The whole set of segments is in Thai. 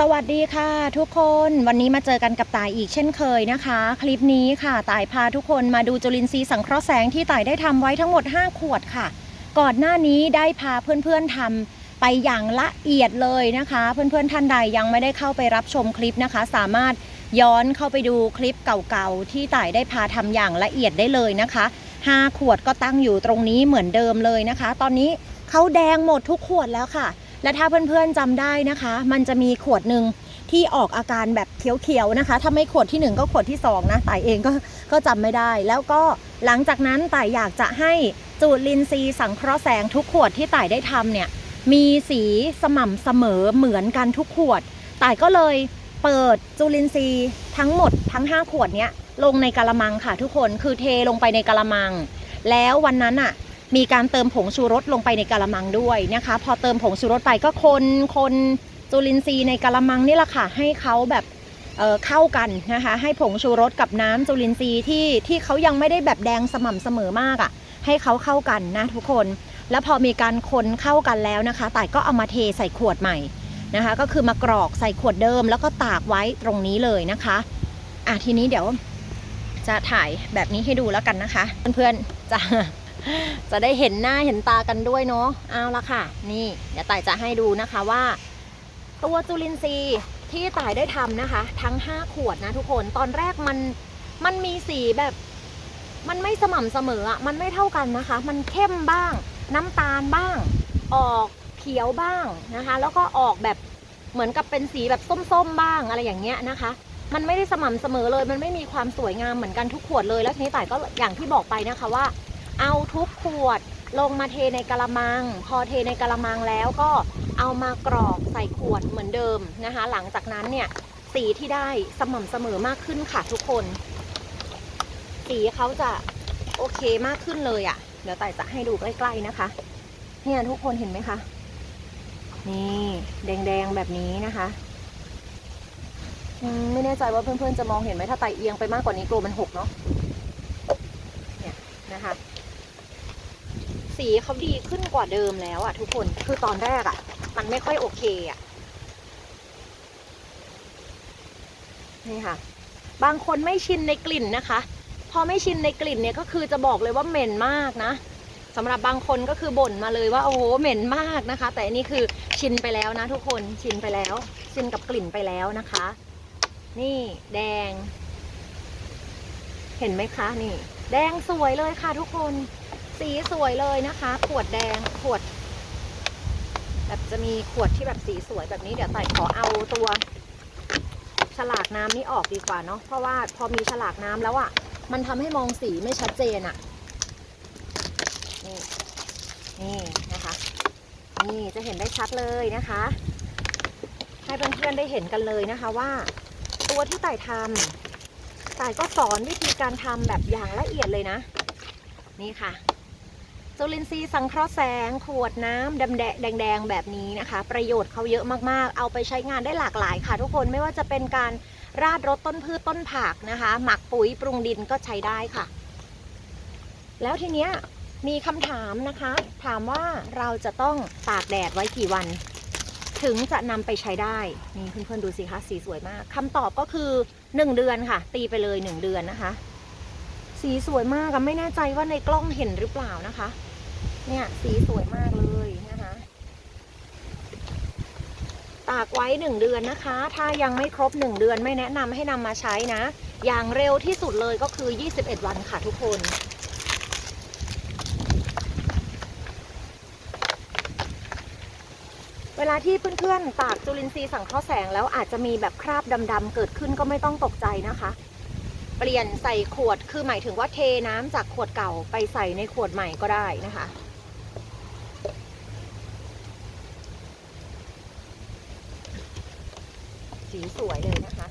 สวัสดีค่ะทุกคนวันนี้มาเจอกันกับตายอีกเช่นเคยนะคะ คลิปนี้ค่ะตายพาทุกคนมาดูจุลินทรีย์สังเคราะห์แสงที่ตายได้ทำไว้ทั้งหมด 5 ขวดค่ะ ก่อนหน้านี้ได้พาเพื่อนๆทำไปอย่างละเอียดเลยนะคะ เพื่อนๆท่านใดยังไม่ได้เข้าไปรับชมคลิปนะคะ สามารถย้อนเข้าไปดูคลิปเก่าๆที่ตายได้พาทำอย่างละเอียดได้เลยนะคะ 5 ขวดก็ตั้งอยู่ตรงนี้เหมือนเดิมเลยนะคะ ตอนนี้เขาแดงหมดทุกขวดแล้วค่ะ และถ้าเพื่อนๆจำได้นะคะ มันจะมีขวดหนึ่งที่ออกอาการแบบเขียวๆนะคะ ถ้าไม่ขวดที่ 1 ก็ขวดที่ 2 นะต่ายเองก็ก็จำไม่ได้ แล้วก็หลังจากนั้นต่ายอยากจะให้จูลินซีย์สังเคราะห์แสงทุกขวดที่ต่ายได้ทำเนี่ยมีสีสม่ำเสมอเหมือนกันทุกขวดต่ายก็เลยเปิดจูลินซีย์ทั้งหมดทั้ง 5 ขวดเนี้ยลงในกะละมังค่ะทุกคนคือเทลงไปในกะละมัง แล้ววันนั้นอะ มีการเติมผงชูรสลงไปในกะละมังด้วยนะคะ พอเติมผงชูรสไปก็คนคนจุลินทรีย์ในกะละมังนี่แหละค่ะให้เขาแบบเเข้ากันนะคะ ให้ผงชูรสกับน้ำจุลินทรีย์ที่ที่เขายังไม่ได้แบบแดงสม่ำเสมอมากอะ่ะ ให้เขาเข้ากันนะทุกคน แล้วพอมีการคนเข้ากันแล้วนะคะต่ายก็เอามาเทใส่ขวดใหม่นะคะ ก็คือมากรอกใส่ขวดเดิม แล้วก็ตากไว้ตรงนี้เลยนะคะอะทีนี้เดี๋ยวจะถ่ายแบบนี้ให้ดูแล้วกันนะคะ เพื่อนๆจะ จะได้เห็นหน้าเห็นตากันด้วยเนาะเอาละค่ะ นี่เดี๋ยวต่ายจะให้ดูนะคะว่า ตัวจุลินทรีย์ที่ต่ายได้ทำนะคะ ทั้ง 5 ขวดนะทุกคนตอนแรกมันมันมีสีแบบมันไม่สม่ำเสมออะมันไม่เท่ากันนะคะ มันเข้มบ้าง น้ำตาลบ้าง ออกเขียวบ้างนะคะ แล้วก็ออกแบบเหมือนกับเป็นสีแบบส้มๆบ้างอะไรอย่างเงี้ยนะคะ มันไม่ได้สม่ำเสมอเลย มันไม่มีความสวยงามเหมือนกันทุกขวดเลยแล้วทีนี้ต่ายก็อย่างที่บอกไปนะคะว่า เอาทุกขวดลงมาเทในกะละมัง พอเทในกะละมังแล้วก็เอามากรอกใส่ขวดเหมือนเดิมนะคะ หลังจากนั้นเนี่ยสีที่ได้สม่ำเสมอมากขึ้นค่ะทุกคน สีเขาจะโอเคมากขึ้นเลยอะ่ะ เดี๋ยวไต่จะให้ดูใกล้ๆนะคะ เนี่ยทุกคนเห็นไหมคะ นี่แดงๆแบบนี้นะคะอืมไม่แน่ใจว่าเพื่อนๆจะมองเห็นไหมถ้าไต่เอียงไปมากกว่านี้กลัวมันหกเนาะเนี่ยนะคะ สีเขาดีขึ้นกว่าเดิมแล้วอะทุกคน คือตอนแรกอะมันไม่ค่อยโอเคอะนี่ค่ะ บางคนไม่ชินในกลิ่นนะคะ พอไม่ชินในกลิ่นเนี่ยก็คือจะบอกเลยว่าเหม็นมากนะสำหรับบางคนก็คือบ่นมาเลยว่าโอ้โหเหม็นมากนะคะ แต่อันนี้คือชินไปแล้วนะ ทุกคนชินไปแล้ว ชินกับกลิ่นไปแล้วนะคะ นี่แดง เห็นไหมคะ นี่ แดงสวยเลยค่ะทุกคน สีสวยเลยนะคะ ขวดแดงขวด แบบจะมีขวดที่แบบสีสวยแบบนี้เดี๋ยวไต่ขอเอาตัวฉลากน้ำนี้ออกดีกว่าเนาะเพราะว่าพอมีฉลากน้ำแล้วอะ่ะ มันทำให้มองสีไม่ชัดเจนอะ่ะนี่นี่นะคะ นี่จะเห็นได้ชัดเลยนะคะ ให้เพื่อนๆได้เห็นกันเลยนะคะว่า ตัวที่ไต่ทำต่ก็สอนวิธีการทำแบบอย่างละเอียดเลยนะ นี่ค่ะ จุลินทรีย์สังเคราะห์แสง ขวดน้ำดำแดงแดงๆแบบนี้นะคะ ประโยชน์เขาเยอะมากๆ เอาไปใช้งานได้หลากหลายค่ะ ทุกคนไม่ว่าจะเป็นการราดรดต้นพืชต้นผักนะคะ หมักปุ๋ยปรุงดินก็ใช้ได้ค่ะ แล้วทีเนี้ยมีคำถามนะคะ ถามว่าเราจะต้องตากแดดไว้กี่วัน ถึงจะนำไปใช้ได้นี่เพื่อนๆดูสิคะสีสวยมากคำตอบก็คือ 1 เดือนค่ะ ตีไปเลย 1 เดือนนะคะ สีสวยมากอะไม่แน่ใจว่าในกล้องเห็นหรือเปล่านะคะ เนี่ยสีสวยมากเลยนะคะ ตากไว้1เดือนนะคะ ถ้ายังไม่ครบ1เดือนไม่แนะนำให้นำมาใช้นะ อย่างเร็วที่สุดเลยก็คือ 21 วันค่ะทุกคนเวลาที่เพื่อนๆ ตากจุลินทรีย์สังเคราะห์แสงแล้วอาจจะมีแบบคราบดำๆเกิดขึ้นก็ไม่ต้องตกใจนะคะ เปลี่ยนใส่ขวดคือหมายถึงว่าเทน้ำจากขวดเก่าไปใส่ในขวดใหม่ก็ได้นะคะ สีสวยเลยนะคะ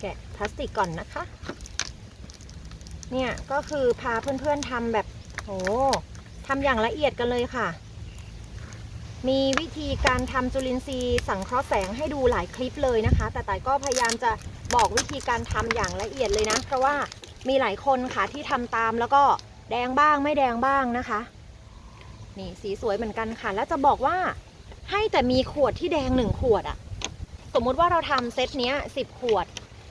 แกะพลาสติกก่อนนะคะ เนี่ยก็คือพาเพื่อนๆทำแบบโหทำอย่างละเอียดกันเลยค่ะ มีวิธีการทำจุลินทรีย์สังเคราะห์แสงให้ดูหลายคลิปเลยนะคะ แต่ต่ก็พยายามจะบอกวิธีการทำอย่างละเอียดเลยนะ เพราะว่า มีหลายคนค่ะที่ทำตามแล้วก็แดงบ้างไม่แดงบ้างนะคะ นี่สีสวยเหมือนกันค่ะ แล้วจะบอกว่าให้แต่มีขวดที่แดงหนึ่งขวดอะสมมุติว่าเราทำเซตเนี้ยสิบขวด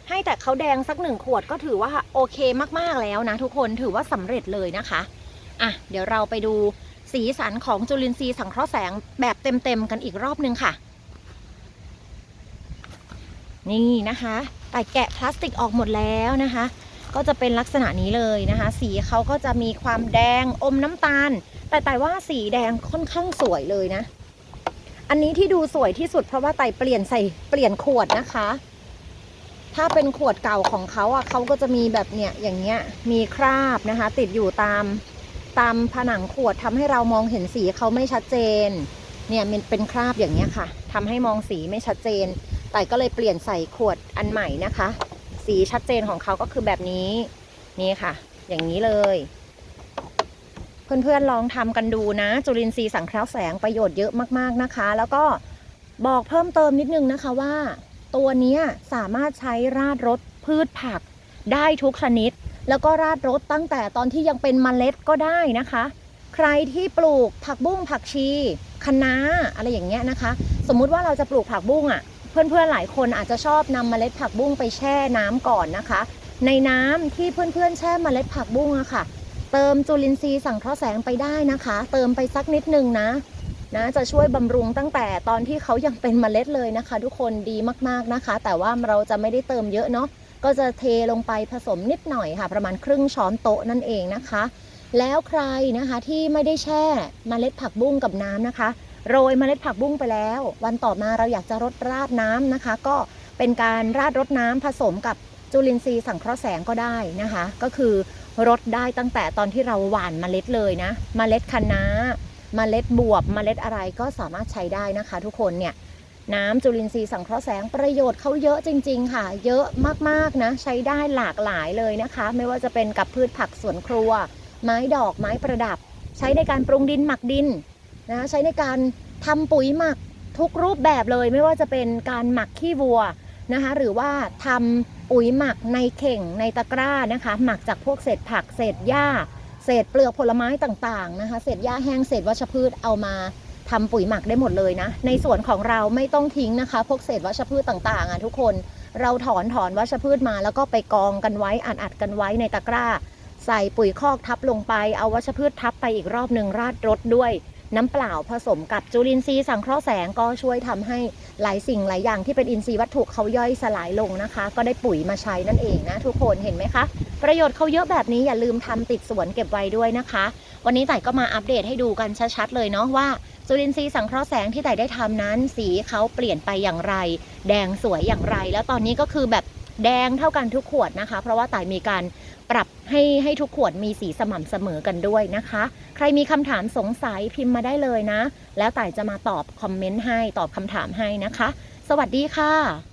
ให้แต่เขาแดงสักหนึ่งขวดก็ถือว่าโอเคมากๆแล้วนะทุกคนถือว่าสำเร็จเลยนะคะอะเดี๋ยวเราไปดูสีสันของจุลินทรีย์สังเคราะห์แสงแบบเต็มๆกันอีกรอบนึงค่ะ นี่นะคะ แต่แกะพลาสติกออกหมดแล้วนะคะ ก็จะเป็นลักษณะนี้เลยนะคะ สีเขาก็จะมีความแดงอมน้ำตาล แต่แต่ว่าสีแดงค่อนข้างสวยเลยนะ อันนี้ที่ดูสวยที่สุดเพราะว่าไต่เปลี่ยนใส่เปลี่ยนขวดนะคะ ถ้าเป็นขวดเก่าของเขาอะเขาก็จะมีแบบเนี่ยอย่างเงี้ยมีคราบนะคะ ติดอยู่ตามตามผนังขวดทำให้เรามองเห็นสีเขาไม่ชัดเจน เนี่ยมันเป็นคราบอย่างเงี้ยค่ะทำให้มองสีไม่ชัดเจน แต่ก็เลยเปลี่ยนใส่ขวดอันใหม่นะคะ สีชัดเจนของเขาก็คือแบบนี้นี่ค่ะ อย่างนี้เลย เพื่อนๆลองทำกันดูนะ จุลินทรีย์สังเคราะห์แสงประโยชน์เยอะมากๆนะคะ แล้วก็บอกเพิ่มเติมนิดนึงนะคะว่า ตัวนี้สามารถใช้ราดรถพืชผักได้ทุกชนิด แล้วก็ราดรถตั้งแต่ตอนที่ยังเป็นมเมล็ดก็ได้นะคะ ใครที่ปลูกผักบุ้งผักชีคะน้าอะไรอย่างเงี้ยนะคะ สมมุติว่าเราจะปลูกผักบุ้งอะ่ะ เพื่อนๆหลายคนอาจจะชอบนำเมล็ดผักบุ้งไปแช่น้ำก่อนนะคะ ในน้ำที่เพื่อนๆแช่เมล็ดผักบุ้งอะค่ะ เติมจุลินทรีย์สังเคราะห์แสงไปได้นะคะ เติมไปสักนิดนึงนะนะจะช่วยบำรุงตั้งแต่ตอนที่เขายังเป็นเมล็ดเลยนะคะ ทุกคนดีมากๆนะคะ แต่ว่าเราจะไม่ได้เติมเยอะเนาะก็จะเทลงไปผสมนิดหน่อยค่ะ ประมาณครึ่งช้อนโต๊ะนั่นเองนะคะ แล้วใครนะคะที่ไม่ได้แช่เมล็ดผักบุ้งกับน้ำนะคะ โรยเมล็ดผักบุ้งไปแล้ว วันต่อมาเราอยากจะรดราดน้ำนะคะ ก็เป็นการราดรดน้ำผสมกับจุลินทรีย์สังเคราะห์แสงก็ได้นะคะ ก็คือรดได้ตั้งแต่ตอนที่เราหว่านเมล็ดเลยนะเมล็ดคะน้าเมล็ดบวบเมล็ดอะไรก็สามารถใช้ได้นะคะ ทุกคนเนี่ยน้ำจุลินทรีย์สังเคราะห์แสงประโยชน์เขาเยอะจริง ๆ ค่ะ เยอะมากๆนะ ใช้ได้หลากหลายเลยนะคะ ไม่ว่าจะเป็นกับพืชผักสวนครัว ไม้ดอกไม้ประดับ ใช้ในการปรุงดินหมักดิน นะใช้ในการทำปุ๋ยหมักทุกรูปแบบเลยไม่ว่าจะเป็นการหมักขี้วัวนะคะหรือว่าทำปุ๋ยหมักในเข่งในตะกร้านะคะหมักจากพวกเศษผักเศษหญ้า เศษเปลือกผลไม้ต่างๆนะคะ เศษหญ้าแห้งเศษวัชพืชเอามาทำปุ๋ยหมักได้หมดเลยนะ ในส่วนของเราไม่ต้องทิ้งนะคะ พวกเศษวัชพืชต่างๆอะทุกคนเราถอนถอนวัชพืชมาแล้วก็ไปกองกันไว้อัดอัดกันไว้ในตะกร้า ใส่ปุ๋ยคอกทับลงไปเอาวัชพืชทับไปอีกรอบหนึ่งราดรถด้วย น้ำเปล่าผสมกับจุลินทรีย์สังเคราะห์แสงก็ช่วยทำให้หลายสิ่งหลายอย่างที่เป็นอินทรีย์วัตถุเขาย่อยสลายลงนะคะ ก็ได้ปุ๋ยมาใช้นั่นเองนะทุกคนเห็นไหมคะ ประโยชน์เขาเยอะแบบนี้อย่าลืมทำติดสวนเก็บไว้ด้วยนะคะ วันนี้ไต่ก็มาอัปเดตให้ดูกันชัดๆเลยเนาะว่าจุลินทรีย์สังเคราะห์แสงที่ไต่ได้ทำนั้น สีเขาเปลี่ยนไปอย่างไร แดงสวยอย่างไร แล้วตอนนี้ก็คือแบบแดงเท่ากันทุกขวดนะคะ เพราะว่าไต่มีการ ปรับให้ให้ทุกขวดมีสีสม่ำเสมอกันด้วยนะคะ ใครมีคำถามสงสัยพิมพ์มาได้เลยนะ แล้วต่จะมาตอบคอมเมนต์ให้ตอบคำถามให้นะคะ สวัสดีค่ะ